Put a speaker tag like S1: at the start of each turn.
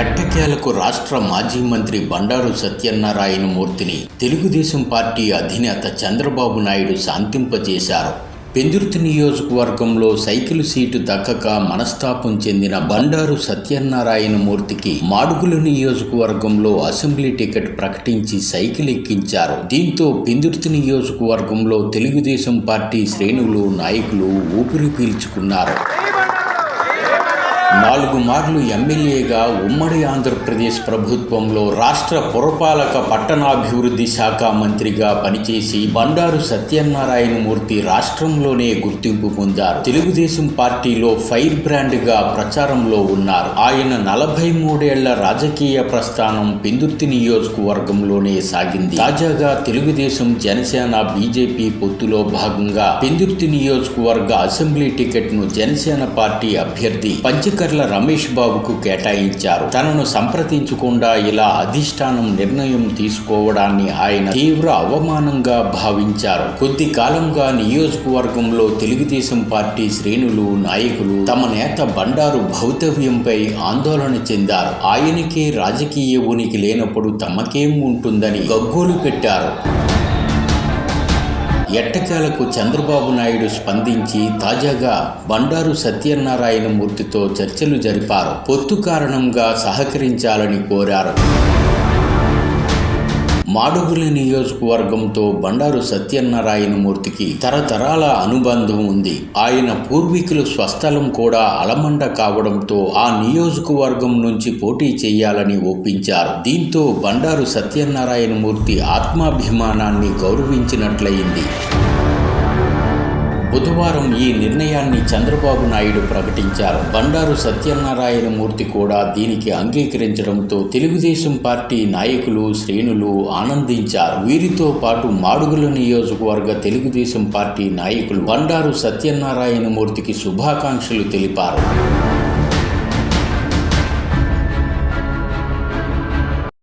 S1: ఎట్టకేలకు రాష్ట్ర మాజీ మంత్రి బండారు సత్యనారాయణ మూర్తిని తెలుగుదేశం పార్టీ అధినేత చంద్రబాబు నాయుడు శాంతింపజేశారు. పెందుర్తి నియోజకవర్గంలో సైకిల్ సీటు దక్కక మనస్తాపం చెందిన బండారు సత్యనారాయణ మూర్తికి మాడుగుల నియోజకవర్గంలో అసెంబ్లీ టికెట్ ప్రకటించి సైకిల్ ఎక్కించారు. దీంతో పెందుర్తి నియోజకవర్గంలో తెలుగుదేశం పార్టీ శ్రేణులు నాయకులు ఊపిరి పీల్చుకున్నారు. నాలుగు మార్లు ఎమ్మెల్యేగా ఉమ్మడి ఆంధ్రప్రదేశ్ ప్రభుత్వంలో రాష్ట్ర పురపాలక పట్టణాభివృద్ధి శాఖ మంత్రిగా పనిచేసి బండారు సత్యనారాయణ మూర్తి రాష్ట్రంలోనే గుర్తింపు పొందారు. తెలుగుదేశం పార్టీలో ఫైర్ బ్రాండ్గా ప్రచారంలో ఉన్నారు. ఆయన నలభై మూడేళ్ళ రాజకీయ ప్రస్థానం పెందుర్తి నియోజకవర్గంలోనే సాగింది. తాజాగా తెలుగుదేశం జనసేన బీజేపీ పొత్తులో భాగంగా పెందుర్తి నియోజకవర్గ అసెంబ్లీ టికెట్ను జనసేన పార్టీ అభ్యర్థి పంచక శంకర్ల రమేష్ బాబుకు కేటాయించారు. తనను సంప్రదించకుండా ఇలా అధిష్టానం నిర్ణయం తీసుకోవడాన్ని ఆయన తీవ్ర అవమానంగా భావించారు. కొద్ది కాలంగా నియోజకవర్గంలో తెలుగుదేశం పార్టీ శ్రేణులు నాయకులు తమ నేత బండారు భౌతవ్యంపై ఆందోళన చెందారు. ఆయనకే రాజకీయ ఉనికి లేనప్పుడు తమకేం ఉంటుందని గగ్గోలు పెట్టారు. ఎట్టకేలకు చంద్రబాబు నాయుడు స్పందించి తాజాగా బండారు సత్యనారాయణ మూర్తితో చర్చలు జరిపారు. పొత్తు కారణంగా సహకరించాలని కోరారు. మాడుగుల నియోజకవర్గంతో బండారు సత్యనారాయణ మూర్తికి తరతరాల అనుబంధం ఉంది. ఆయన పూర్వీకుల స్వస్థలం కూడా అలమండ కావడంతో ఆ నియోజకవర్గం నుంచి పోటీ చేయాలని ఒప్పించారు. దీంతో బండారు సత్యనారాయణ మూర్తి ఆత్మాభిమానాన్ని గౌరవించినట్లయింది. బుధవారం ఈ నిర్ణయాన్ని చంద్రబాబు నాయుడు ప్రకటించారు. బండారు సత్యనారాయణ మూర్తి కూడా దీనికి అంగీకరించడంతో తెలుగుదేశం పార్టీ నాయకులు శ్రేణులు ఆనందించారు. వీరితో పాటు మాడుగుల నియోజకవర్గ తెలుగుదేశం పార్టీ నాయకులు బండారు సత్యనారాయణ మూర్తికి శుభాకాంక్షలు తెలిపారు.